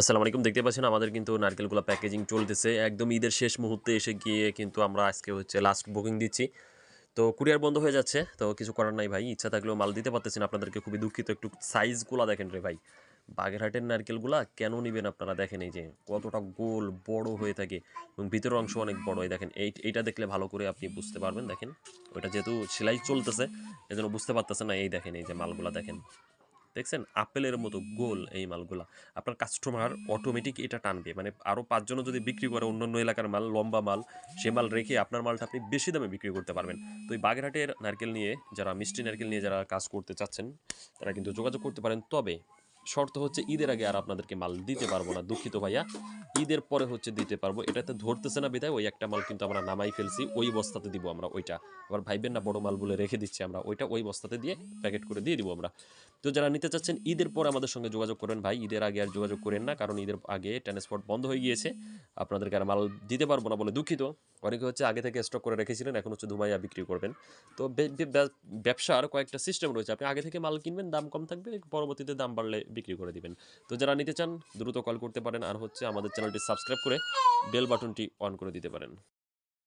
আসসালামু আলাইকুম। দেখতে পাচ্ছেন আমাদের কিন্তু নারকেলগুলো প্যাকেজিং চলতেছে। একদম ঈদের শেষ মুহূর্তে এসে গিয়ে কিন্তু আমরা আজকে হচ্ছে লাস্ট বুকিং দিচ্ছি। তো কুরিয়ার বন্ধ হয়ে যাচ্ছে। তো কিছু করার নাই ভাই, ইচ্ছা থাকলেও মাল দিতে পারতেছি না আপনাদেরকে। খুবই দুঃখিত একটু সাইজগুলো দেখেন রে ভাই। বাগেরহাটের নারকেলগুলা কেন নেবেন আপনারা দেখেন এই যে, কতটা গোল, বড় হয়ে থাকে এবং ভিতরের অংশ অনেক বড়। হয় দেখেন, এই, এইটা দেখলে ভালো করে আপনি বুঝতে পারবেন। দেখেন, ওইটা যেহেতু সেলাই চলতেছে, এজন্য বুঝতে পারতেছে না। এই দেখেন, এই যে মালগুলা দেখেন। দেখছেন? আপেলের মতো গোল এই মালগুলা। আপনার কাস্টমার অটোমেটিক এটা টানবে। মানে আরও পাঁচজনও যদি বিক্রি করে অন্যান্য এলাকার মাল, লম্বা মাল, সে মাল রেখে আপনার মালটা আপনি বেশি দামে বিক্রি করতে পারবেন। তো এই বাগেরহাটের নারকেল নিয়ে, যারা মিষ্টি নারকেল নিয়ে যারা কাজ করতে চাচ্ছেন, তারা কিন্তু যোগাযোগ করতে পারেন। তবে শর্ত হচ্ছে ঈদের আগে আর আপনাদেরকে মাল দিতে পারব না, দুঃখিত ভাইয়া। ঈদের পরে হচ্ছে দিতে পারব। এটাতে ধরতেছে না বিদায় ওই একটা মাল কিন্তু আমরা নামাই ফেলছি, ওই বস্তাতে দিব আমরা ওইটা। আবার ভাইবেন না, বড় মাল বলে রেখে দিচ্ছি আমরা, ওইটা ওই বস্তাতে দিয়ে প্যাকেট করে দিয়ে দিব আমরা। তো যারা নিতে চাচ্ছেন, ঈদের পরে আমাদের সঙ্গে যোগাযোগ করেন ভাই। ঈদের আগে আর যোগাযোগ করেন না, কারণ ঈদের আগে ট্রান্সপোর্ট বন্ধ হয়ে গিয়েছে। আপনাদেরকে আর মাল দিতে পারব না বলে দুঃখিত। অনেকে হচ্ছে আগে থেকে স্টক করে রেখেছিলেন, এখন হচ্ছে ধুমাইয়া বিক্রি করবেন। তো ব্যবসার কয়েকটা সিস্টেম রয়েছে। আপনি আগে থেকে মাল কিনবেন, দাম কম থাকবে, পরবর্তীতে দাম বাড়লে বিক্রি করে দিবেন। তো যারা নিতে চান, দ্রুত কল করতে পারেন আর হচ্ছে আমাদের চ্যানেলটি সাবস্ক্রাইব করে বেল বাটনটি অন করে দিতে পারেন।